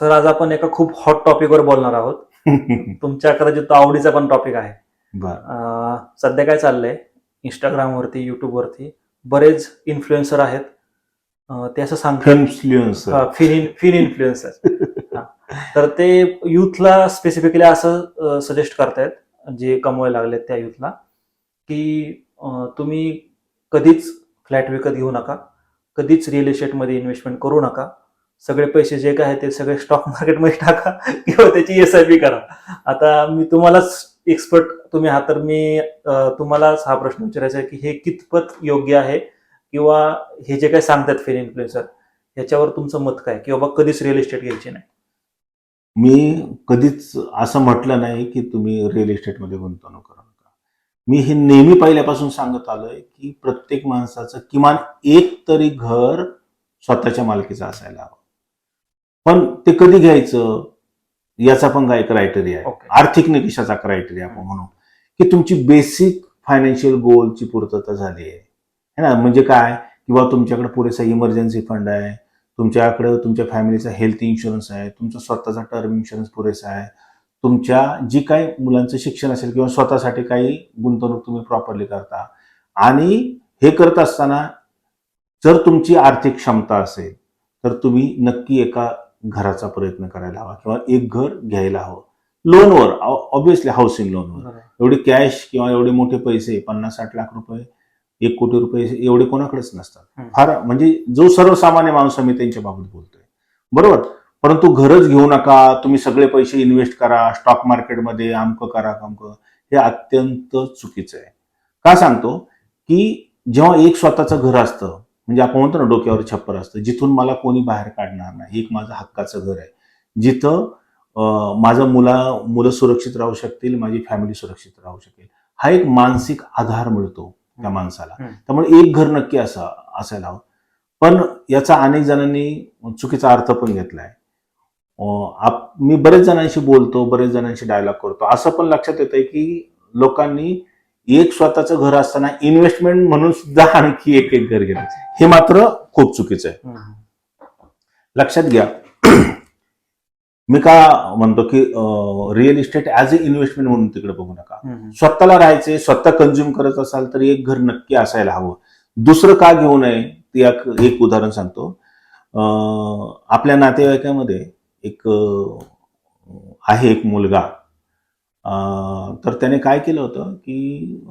Sir आज आपण एका खूप हॉट टॉपिकवर बोलणार आहोत. तुमच्या कदाचित तो आवडीचा पण टॉपिक आहे. अं, सध्या काय चाललंय? इंस्टाग्रामवरती युट्यूबवरती बरेच इन्फ्लुएन्सर आहेत. अं, ते असं सांगतात. इन्फ्लुएन्सर फिन फिन इन्फ्लुएन्सर तर ते युथला स्पेसिफिकली असं सजेस्ट करतायत जे कमवायला लागलेत त्या युथला की अं, तुम्ही कधीच फ्लॅट विकत घेऊ नका. कधीच रिअल इस्टेटमध्ये इन्व्हेस्टमेंट करू नका. सगळे पैसे जे काय ते सगळे स्टॉक मार्केटमध्ये टाका किंवा त्याची एस आय पी करा. आता मी तुम्हालाच एक्सपर्ट तुम्ही आहात तर मी तुम्हालाच हा प्रश्न विचारायचा आहे की हे कितपत योग्य आहे किंवा हे जे काय सांगतात फेन इन्फ्लुएन्सर याच्यावर तुमचं मत काय? की बाबा कधीच रिअल इस्टेट घ्यायची नाही. मी कधीच असं म्हटलं नाही की तुम्ही रिअल इस्टेटमध्ये गुंतवणूक करा नका. मी हे नेहमी पहिल्यापासून सांगत आलोय की प्रत्येक माणसाचं किमान एक तरी घर स्वतःच्या मालकीचं असायला हवं. पण ते कधी घ्यायचं? याचा पण काही क्रायटेरिया आहे. ओके आर्थिक निकषाचा क्रायटेरिया आपण म्हणू की तुमची बेसिक फायनान्शियल गोलची पूर्तता झाली आहे. है ना? म्हणजे काय? किंवा तुमच्याकडे पुरेसा इमर्जन्सी फंड आहे. तुमच्याकडे तुमच्या फॅमिलीचा हेल्थ इन्शुरन्स आहे. तुमचा स्वतःचा टर्म इन्शुरन्स पुरेसा आहे. तुमच्या जी काही मुलांचं शिक्षण असेल किंवा स्वतःसाठी काही गुंतवणूक तुम्ही प्रॉपरली करता. आणि हे करत असताना जर तुमची आर्थिक क्षमता असेल तर तुम्ही नक्की एका घराचा प्रयत्न करायला हवा किंवा एक घर घ्यायला हवं. लोनवर ऑब्विसली हाऊसिंग लोनवर. एवढी कॅश किंवा एवढे मोठे पैसे पन्नास साठ लाख रुपये एक कोटी रुपये एवढे कोणाकडेच नसतात. फार म्हणजे जो सर्वसामान्य माणूस आहे, मी त्यांच्या बाबत बोलतोय. बरोबर? परंतु घरच घेऊ नका तुम्ही सगळे पैसे इन्व्हेस्ट करा स्टॉक मार्केटमध्ये आमकं करा अमकं हे अत्यंत चुकीचं आहे. का सांगतो? की जेव्हा एक स्वतःचं घर असतं म्हणजे आपण म्हणतो ना डोक्यावर छप्पर असतं. जिथून मला कोणी बाहेर काढणार नाही. एक माझं हक्काचं घर आहे. जिथं माझं मुला मुलं सुरक्षित राहू शकतील माझी फॅमिली सुरक्षित राहू शकेल. हा एक मानसिक आधार मिळतो त्या माणसाला. त्यामुळे एक घर नक्की असा असायला हवं. पण याचा अनेक जणांनी चुकीचा अर्थ पण घेतलाय. मी बरेच जणांशी बोलतो बरेच जणांशी डायलॉग करतो. असं पण लक्षात येतंय की लोकांनी एक स्वतःचं घर असताना इन्व्हेस्टमेंट म्हणून सुद्धा आणखी एक एक घर घेतलं हे मात्र खूप चुकीचं आहे. लक्षात घ्या. मी का म्हणतो की real estate as a investment म्हणून तिकडे बघू नका. स्वतःला राहायचे स्वतः कंझ्युम करत असाल तर एक घर नक्की असायला हवं. दुसरं का घेऊ नये ते एक उदाहरण सांगतो. आपल्या नातेवाईकामध्ये एक आहे एक मुलगा. तर त्याने काय केलं होतं की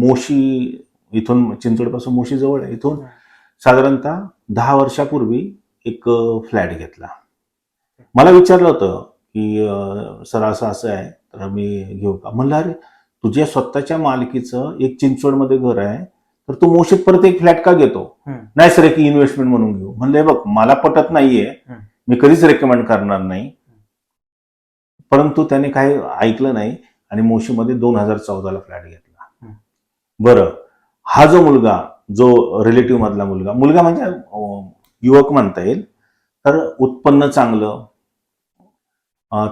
मोशी इथून चिंचवडपासून मोशी जवळ आहे इथून साधारणतः दहा वर्षापूर्वी एक फ्लॅट घेतला. मला विचारलं होतं की सर असं असं आहे तर मी घेऊ का? म्हणलं अरे तुझ्या स्वतःच्या मालकीचं एक चिंचवडमध्ये घर आहे तर तू मोशीत परत एक फ्लॅट का घेतो. नाही सर एक इन्व्हेस्टमेंट म्हणून घेऊ. म्हणलं "हे बघ मला पटत नाहीये. मी कधीच रेकमेंड करणार नाही. परंतु त्याने काही ऐकलं नाही आणि मोशीमध्ये दोन हजार चौदाला फ्लॅट घेतला. बरं हा जो मुलगा जो रिलेटिव्ह मधला मुलगा मुलगा म्हणजे युवक म्हणता येईल तर उत्पन्न चांगलं.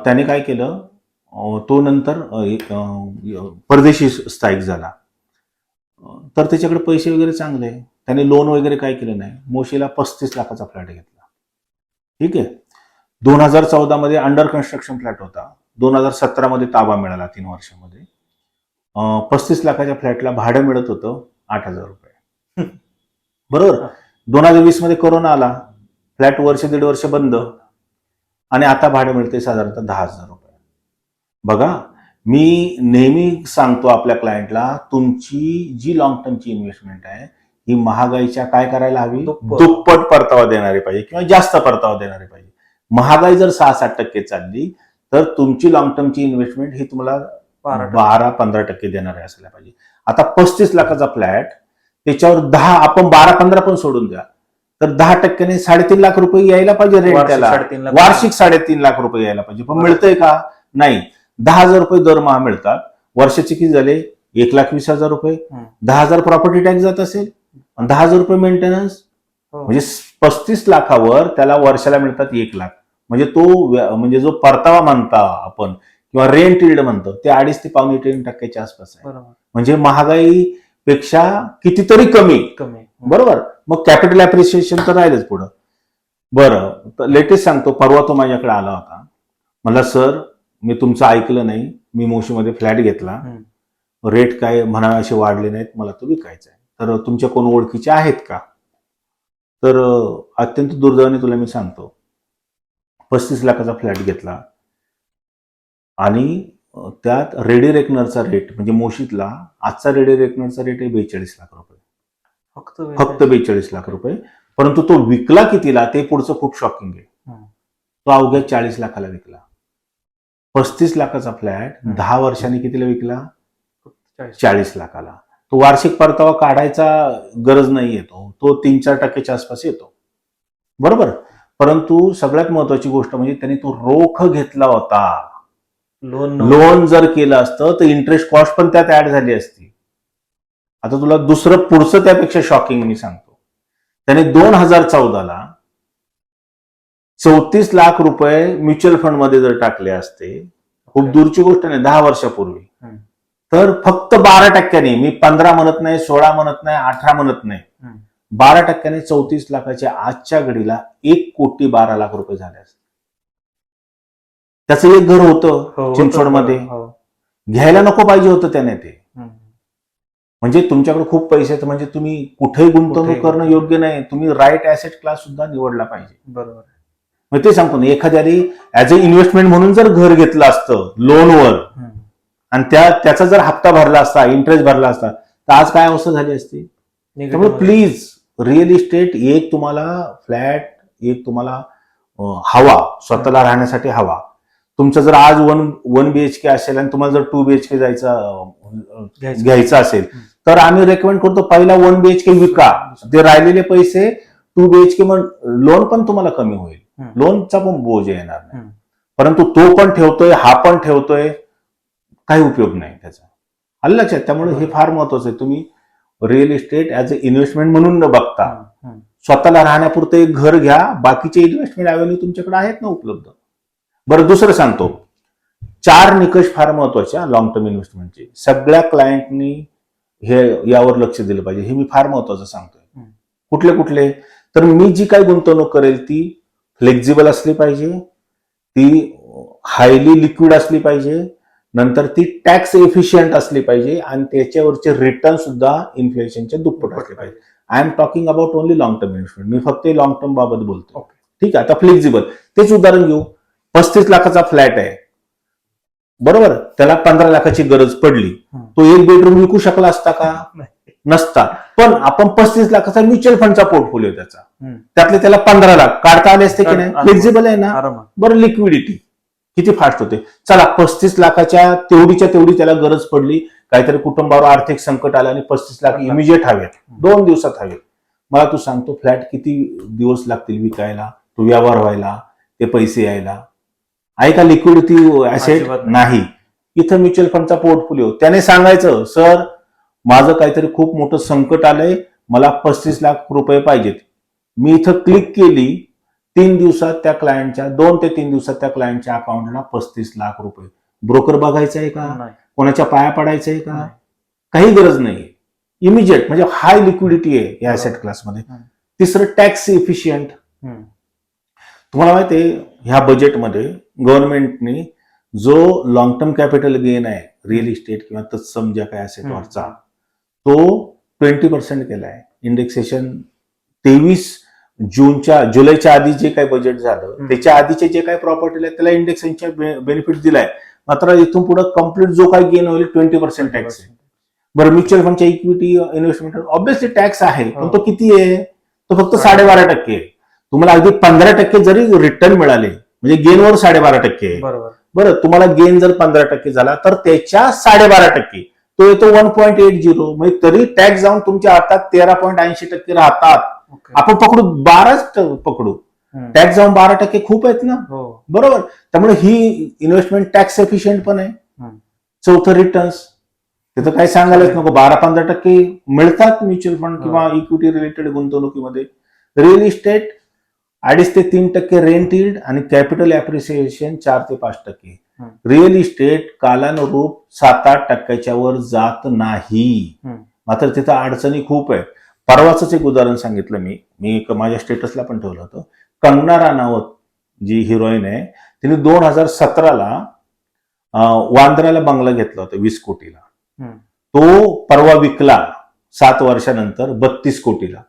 त्याने काय केलं? तो नंतर परदेशी स्थायिक झाला. तर त्याच्याकडे पैसे वगैरे चांगले. त्याने लोन वगैरे काय केलं नाही. मोशीला पस्तीस लाखाचा फ्लॅट घेतला. ठीक आहे? दोन हजार चौदा मध्ये अंडर कन्स्ट्रक्शन फ्लॅट होता. दोन हजार सतरा मध्ये ताबा मिळाला तीन वर्षामध्ये. पस्तीस लाखाच्या फ्लॅटला भाडं मिळत होतं आठ हजार रुपये. बरोबर? दोन हजार वीसमध्ये कोरोना आला. फ्लॅट वर्ष दीड वर्ष बंद. आणि आता भाडं मिळते साधारणतः दहा हजार रुपये. बघा मी नेहमी सांगतो आपल्या क्लायंटला तुमची जी लॉंग टर्मची इन्व्हेस्टमेंट आहे ही महागाईच्या काय करायला हवी. दुप्पट परतावा देणारी पाहिजे किंवा जास्त परतावा देणारी पाहिजे. महागाई जर सहा सात टक्के चालली तर तुमची लॉंग टर्मची इन्व्हेस्टमेंट ही तुम्हाला बारा पंधरा टक्के देणारे असायला पाहिजे. आता पस्तीस लाखाचा फ्लॅट त्याच्यावर दहा आपण बारा पंधरा पण सोडून द्या. तर दहा टक्क्याने साडेतीन लाख रुपये यायला पाहिजे रेंट वार्षिक त्याला. वार्षिक साडेतीन लाख रुपये यायला पाहिजे. पण मिळतंय का? नाही. दहा हजार रुपये दरमहा मिळतात. वर्षाचे किती झाले? एक लाख वीस हजार रुपये. दहा हजार प्रॉपर्टी टॅक्स जात असेल. दहा हजार रुपये मेंटेनन्स. म्हणजे पस्तीस लाखावर त्याला वर्षाला मिळतात एक लाख. म्हणजे तो म्हणजे जो परतावा म्हणता आपण किंवा रेंट इल्ड म्हणतो ते अडीच ते पावणे तीन टक्क्याच्या आसपास आहे. म्हणजे महागाईपेक्षा कितीतरी कमी. कमी. बरोबर. मग कॅपिटल अप्रिसिएशन तर राहिलंच पुढं. बरं लेटेस्ट सांगतो परवा तो माझ्याकडे आला होता. मला सर मी तुमचं ऐकलं नाही. मी मोशीमध्ये फ्लॅट घेतला. रेट काय म्हणावे असे वाढले नाहीत. मला तो विकायचा आहे. तर तुमच्या कोण ओळखीचे आहेत का? तर अत्यंत दुर्दैवाने तुला मी सांगतो. पस्तीस लाखाचा फ्लॅट घेतला. आणि त्यात रेडी रेकनरचा रेट म्हणजे मोशीतला आजचा रेडी रेकनरचा रेट आहे बेचाळीस लाख रुपये. फक्त फक्त बेचाळीस लाख रुपये. परंतु तो विकला कितीला ते पुढचं खूप शॉकिंग आहे. तो अवघ्या चाळीस लाखाला विकला. पस्तीस लाखाचा फ्लॅट. दहा वर्षांनी कितीला विकला? चाळीस. चाळीस लाखाला. तो वार्षिक परतावा काढायचा गरज नाही येतो तो तीन चार टक्क्याच्या आसपास येतो. बरोबर? परंतु सगळ्यात महत्वाची गोष्ट म्हणजे त्यांनी तो रोख घेतला होता. लोन लोन जर केलं असतं तर इंटरेस्ट कॉस्ट पण त्यात ऍड झाली असती. आता तुला दुसरं पुढचं त्यापेक्षा शॉकिंग मी सांगतो. त्याने दोन हजार चौदाला चौतीस लाख रुपये म्युच्युअल फंडमध्ये जर टाकले असते खूप दूरची गोष्ट नाही दहा वर्षापूर्वी. तर फक्त बारा टक्क्याने मी पंधरा म्हणत नाही सोळा म्हणत नाही अठरा म्हणत नाही. बारा टक्क्याने चौतीस लाखाच्या आजच्या घडीला एक कोटी बारा लाख रुपये झाले असते त्याचं एक घर होतं हो. चिंचवडमध्ये हो. घ्यायला नको पाहिजे होतं त्याने ते. म्हणजे तुमच्याकडे खूप पैसे आहेत म्हणजे तुम्ही कुठेही गुंतवणूक. करणं योग्य नाही तुम्ही राईट ऍसेट क्लास सुद्धा निवडला पाहिजे बरोबर मग ते सांगतो ना एखाद्याने ऍज अ इन्व्हेस्टमेंट म्हणून जर घर घेतलं असतं लोनवर. आणि त्या त्याचा जर हप्ता भरला असता इंटरेस्ट भरला असता तर आज काय अवस्था झाली असती त्यामुळे प्लीज रिअल इस्टेट एक तुम्हाला फ्लॅट एक तुम्हाला हवा स्वतःला राहण्यासाठी हवा तुमचं जर आज वन वन बीएचके असेल आणि तुम्हाला जर टू बीएचके जायचं घ्यायचं. घ्यायचं असेल. तर आम्ही रेकमेंड करतो पहिला वन बीएचके विका ते राहिलेले पैसे टू बीएचके मग लोन पण तुम्हाला कमी होईल. लोनचा पण बोज येणार नाही. परंतु तो पण ठेवतोय हा पण ठेवतोय काही उपयोग नाही त्याचा आलं लक्षात त्यामुळे हे फार महत्वाचं आहे तुम्ही real estate as a investment म्हणून न बघता. स्वतःला राहण्यापुरतं एक घर घ्या बाकीचे इन्व्हेस्टमेंट अव्हेन्यू तुमच्याकडे आहेत ना उपलब्ध? बरं दुसरं सांगतो. चार निकष फार महत्त्वाचे लॉंग टर्म इन्व्हेस्टमेंटचे सगळ्या क्लायंटनी हे यावर लक्ष दिलं पाहिजे. हे मी फार महत्वाचं सांगतोय. कुठले कुठले? तर मी जी काही गुंतवणूक करेल ती फ्लेक्झिबल असली पाहिजे. ती हायली लिक्विड असली पाहिजे. नंतर ती टॅक्स एफिशियंट असली पाहिजे आणि त्याच्यावरचे रिटर्न सुद्धा इन्फ्लेशनच्या दुप्पट असले पाहिजे. I am talking about only long term investment मी फक्त लॉंग टर्म बाबत बोलतो. ठीक आहे आता फ्लेक्झिबल तेच उदाहरण घेऊ. पस्तीस लाखाचा फ्लॅट आहे. बरोबर? त्याला पंधरा लाखाची गरज पडली. तो एक बेडरूम विकू शकला असता का. नसता. पण आपण पस्तीस लाखाचा म्युच्युअल फंडचा पोर्टफोलिओ त्याचा. त्यातले त्याला पंधरा लाख. काढता आले असते की नाही. फ्लेक्झिबल आहे ना? बरं लिक्विडिटी किती फास्ट होते? चला पस्तीस लाखाच्या तेवढीच्या तेवढी त्याला गरज पडली. काहीतरी कुटुंबावर आर्थिक संकट आलं आणि पस्तीस लाख इमिजिएट हवेत. दोन दिवसात हवेत. मला तू सांगतो फ्लॅट किती दिवस लागतील विकायला? तो व्यवहार व्हायला ते पैसे यायला. आहे का लिक्विडिटी ऍसेट. नाही. इथं म्युच्युअल फंडचा पोर्टफोलिओ त्याने सांगायचं सर माझं काहीतरी खूप मोठं संकट आलंय. मला पस्तीस लाख रुपये पाहिजेत. मी इथं क्लिक केली तीन दिवसात त्या क्लायंटच्या दोन ते तीन दिवसात त्या क्लायंटच्या अकाउंटला पस्तीस लाख रुपये. ब्रोकर बघायचं आहे का कोणाच्या पाया पडायचं आहे का. काही गरज नाही इमिजिएट म्हणजे हाय लिक्विडिटी आहे या ऍसेट क्लासमध्ये. तिसरं टॅक्स इफिशियंट. तुम्हाला माहिती आहे ह्या बजेटमध्ये गव्हर्नमेंटने जो लॉंग टर्म कॅपिटल गेन आहे रिअल इस्टेट किंवा तत्सम ज्या काही ऍसेटवरचा तो ट्वेंटी पर्सेंट केला आहे इंडेक्सेशन तेवीस जूनच्या जुलैच्या आधी जे काही बजेट झालं. त्याच्या आधीचे जे काही प्रॉपर्टी आहेत त्याला इंडेक्सेशनच्या बेनिफिट दिलाय. मात्र इथून पुढे कंप्लीट जो काही गेन होईल ट्वेंटी पर्सेंट टॅक्स आहे. बरं म्युच्युअल फंडच्या इक्विटी इन्व्हेस्टमेंट ऑब्व्हियसली टॅक्स आहे पण हो. तो किती आहे? तो फक्त साडे- साडेबारा टक्के आहे. तुम्हाला अगदी पंधरा टक्के जरी रिटर्न मिळाले म्हणजे गेनवर साडेबारा टक्के आहे. बरोबर. बरं तुम्हाला गेन जर पंधरा टक्के झाला तर त्याच्या साडेबारा टक्के तो येतो वन पॉईंट एट झिरो म्हणजे तरी टॅक्स जाऊन तुमच्या हातात तेरा पॉईंट ऐंशी टक्के राहतात. आपण पकडू बाराच पकडू. टॅक्स जाऊन बारा टक्के खूप आहेत ना. हो. बरोबर. त्यामुळे ही इन्व्हेस्टमेंट टॅक्स एफिशियंट पण आहे. चौथं रिटर्न्स तिथं काही सांगायलाच नको. बारा पंधरा टक्के मिळतात म्युच्युअल फंड किंवा इक्विटी रिलेटेड गुंतवणुकीमध्ये. रिअल इस्टेट अडीच ते तीन टक्के रेंट इल्ड आणि कॅपिटल अप्रिसिएशन चार ते पाच टक्के. रिअल इस्टेट कालानुरूप सात आठ टक्क्याच्या वर जात नाही. मात्र तिथं अडचणी खूप आहेत. परवाच एक उदाहरण सांगितलं मी. मी एक माझ्या स्टेटसला पण ठेवलं होतं. कंगना राणावत जी हिरोईन आहे तिने दोन हजार सतराला वांद्र्याला बंगला घेतला होता वीस कोटीला. तो परवा विकला सात वर्षानंतर बत्तीस कोटीला.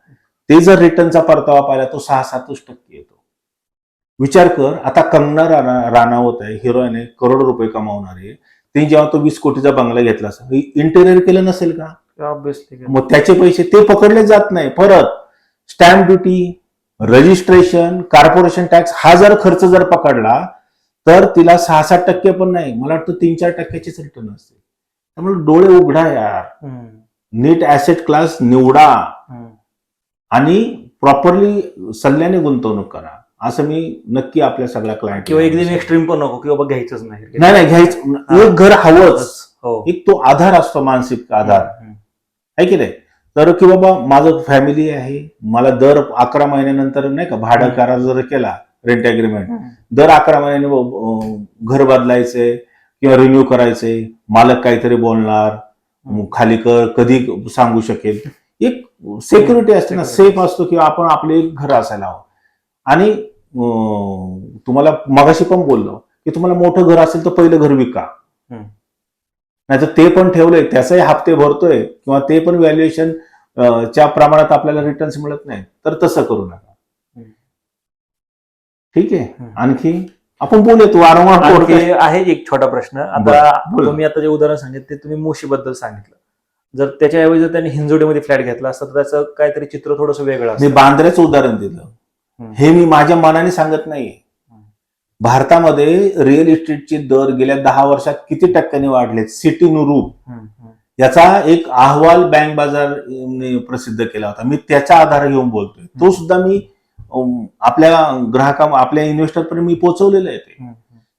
ते जर रिटर्नचा परतावा पाहिला तो सहा सातच टक्के येतो. विचार कर आता कंगना राणा राणावत आहे हिरोईन आहे करोड रुपये कमावणार आहे. ते जेव्हा तो वीस कोटीचा बंगला घेतला असता इंटेरियर केलं नसेल का? ऑब्विसली मग त्याचे पैसे ते पकडले जात नाही. परत stamp duty registration corporation tax हा जर खर्च जर पकडला तर तिला सहा सात टक्के पण नाही. मला वाटतं तीन चार टक्क्याचीच रिटर्न असते. त्यामुळे डोळे उघडा यार. नीट ऍसेट क्लास निवडा. आणि प्रॉपरली सल्ल्याने गुंतवणूक करा. असं मी नक्की आपल्या सगळ्या क्लायंट किंवा एकदम एक्स्ट्रीम पण नको की बाबा घ्यायचंच नाही. नाही नाही घ्यायचं. एक घर हवंच. हो. एक तो आधार असतो मानसिक आधार. आहे की नाही तर की बाबा माझं फॅमिली आहे मला दर अकरा महिन्यानंतर नाही का भाडं. करार जर केला रेंट अग्रीमेंट. दर अकरा महिन्याने घर बदलायचे किंवा रिन्यू करायचे मालक काहीतरी बोलणार. खाली कर कधी सांगू शकेल एक सेक्युरिटी असते ना. सेफ असतो किंवा आपण आपले एक घर असायला हवं आणि तुम्हाला मगाशी पण बोललो की तुम्हाला मोठं घर असेल तर पहिलं घर विका. नाही तर ते पण ठेवलंय त्याचाही हप्ते भरतोय किंवा ते पण व्हॅल्युएशन च्या प्रमाणात आपल्याला रिटर्न्स मिळत नाही तर तसं करू नका. ठीक आहे. आणखी आपण बोलूयात वारंवार आहे एक छोटा प्रश्न आता. तुम्ही आता जे उदाहरण सांगितलं ते तुम्ही मुशीबद्दल सांगितलं जर त्याच्याऐवजी जर त्यांनी हिंजोडीमध्ये फ्लॅट घेतला असता तर त्याचं काहीतरी चित्र थोडंसं वेगळं मी बांद्र्याचं उदाहरण दिलं. हे मी माझ्या मनाने सांगत नाही भारतामध्ये रिअल इस्टेटचे दर गेल्या दहा वर्षात किती टक्क्यांनी वाढलेत? सिटी नुरूप हम्म, हम्म. याचा एक अहवाल बँक बाजार प्रसिद्ध केला होता. मी त्याचा आधार घेऊन बोलतोय. तो सुद्धा मी आपल्या ग्राहका आपल्या इन्व्हेस्टर पर्यंत मी पोहोचवलेलं आहे ते.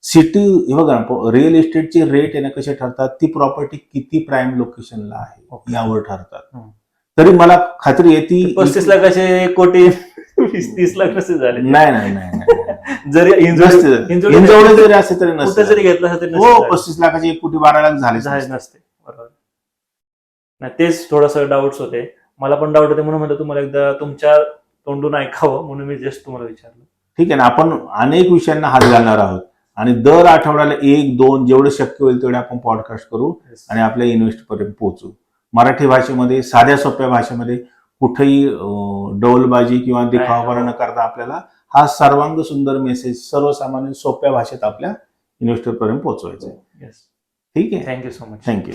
सिटी हे बघा रिअल इस्टेटचे रेट आहे ना कसे ठरतात? ती प्रॉपर्टी किती प्राईम लोकेशनला आहे. यावर ठरतात. तरी मला खात्री आहे ती पस्तीस लाखाचे कोटी वीस तीस लाख कसे झाले. नाही नाही नाही. जरी हिंजवडे जरी असे तरी नसते. जरी घेतलं तरी हो. पस्तीस लाखाचे एक कोटी बारा लाख झाले. झाले नसते. बरोबर. नाही तेच थोडस डाऊट्स होते. मला पण डाऊट होते म्हणून म्हणलं तुम्हाला एकदा तुमच्या तोंडून ऐकावं म्हणून मी जस्ट तुम्हाला विचारलं. ठीक आहे ना आपण अनेक विषयांना हात घालणार आहोत. आणि दर आठवड्याला एक दोन जेवढे शक्य होईल तेवढे आपण पॉडकास्ट करू आणि आपल्या इन्व्हेस्ट पर्यंत पोहोचू. मराठी भाषेमध्ये साध्या सोप्या भाषेमध्ये कुठेही डौलबाजी किंवा दिखावापणा न करता आपल्याला हा सर्वांग सुंदर मेसेज सर्वसामान्य सोप्या भाषेत आपल्या इन्व्हेस्टर पर्यंत पोहोचवायचा आहे. ठीक आहे? Thank you so much thank you